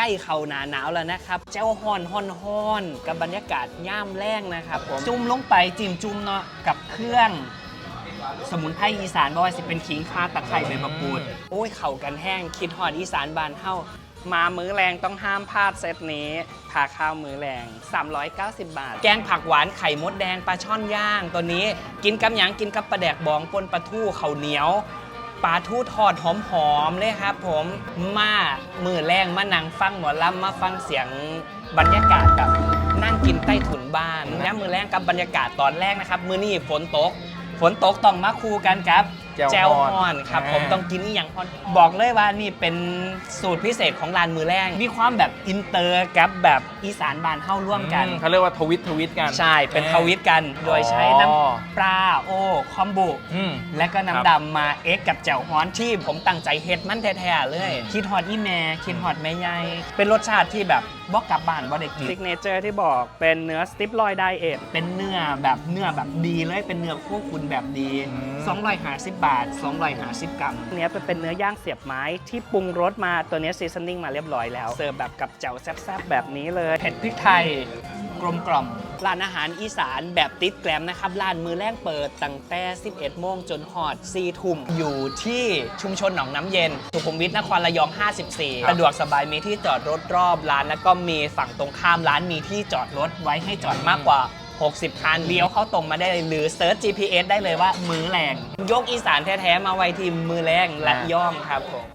ใกล้เขาหนาหนาวแล้วนะครับเจ้าฮ้อนฮ้อนฮ้อนกับบรรยากาศย่ามแรงนะครับผมจุ่มลงไปจิ้มจุ่มเนาะกับเครื่อง สมุนไพรอีสานบ่ว่าสิเป็นขิงข่าตะไคร้ใบมะกรูดโอ้ยเข่ากันแห้งคิดฮอดอีสานบานเฮามามื้อแรงต้องห้ามพลาดเซตนี้พาข้าวมื้อแรง 390 บาท แกงผักหวานไข่มดแดงปลาช่อนย่างตัวนี้ กินกับหยังกินกับปลาแดกบองปนปลาทู่ข้าวเหนียว ปลาทูทอดหอมๆเลยครับผมมามือแรงมานั่งฟังหมอลำมาฟังเสียงบรรยากาศกับนั่งกินใต้ถุนบ้านนะมือแรงกับบรรยากาศตอนแรกนะครับ มือนี่ฝนตก ฝนตกต้องมาคู่กันครับ แจ่วแจ่วฮ้อนฮ้อนครับอ่าผมต้องกินนี่อย่างฮ้อนบอกเลยว่านี่เป็นสูตรพิเศษของร้านมือแรงมีความแบบอินเตอร์กับแบบอีสานบานเข้าร่วมกันอืเขาเรียกว่าทวิตทวิตกัน ใช่เป็นทวิตกันโดยใช้น้อ๋อำปลาโอคอมบุอืมและก็ครับน้ำดำมาเอ็กกับแจ่วฮ้อนที่ผมตั้งใจเฮ็ดมันแท้ๆเลย คิดฮอดอีแม่คิดฮอดแม่ยายเป็นรสชาติที่แบบ บอกกลับบ้านบ่ได้กินซิกเนเจอร์ที่บอกเป็นเนื้อสติปลอยไดเอทเป็นเนื้อแบบเนื้อแบบดีเลยเป็นเนื้อควบคุณแบบดีอืม250บาท250กรัมเนี้ยเป็นเนื้อย่างเสียบไม้ที่ปรุงรสมาตัวเนี้ซีซันนิ่งมาเรียบร้อยแล้วเสิร์ฟแบบกับแจ่วแซ่บๆแบบนี้เลยเผ็ดพริกไทยกลมกล่อม ร้านอาหารอีสานแบบติดแกรมนะครับ ร้านมือแรกเปิดตั้งแต่ 11 โมงจนหอด4ทุ่ม อยู่ที่ชุมชนหนองน้ำเย็น สุขุมวิทนครระยอง 54 สะดวกสบายมีที่จอดรถรอบร้าน แล้วก็มีฝั่งตรงข้ามร้านมีที่จอดรถไว้ให้จอดมากกว่า 60 คันเลี้ยวเข้าตรงมาได้เลยหรือเซิร์ช GPS ได้เลยว่ามือแรง ยกอีสานแท้ๆมาไว้ที่มือแรงและย่องครับผม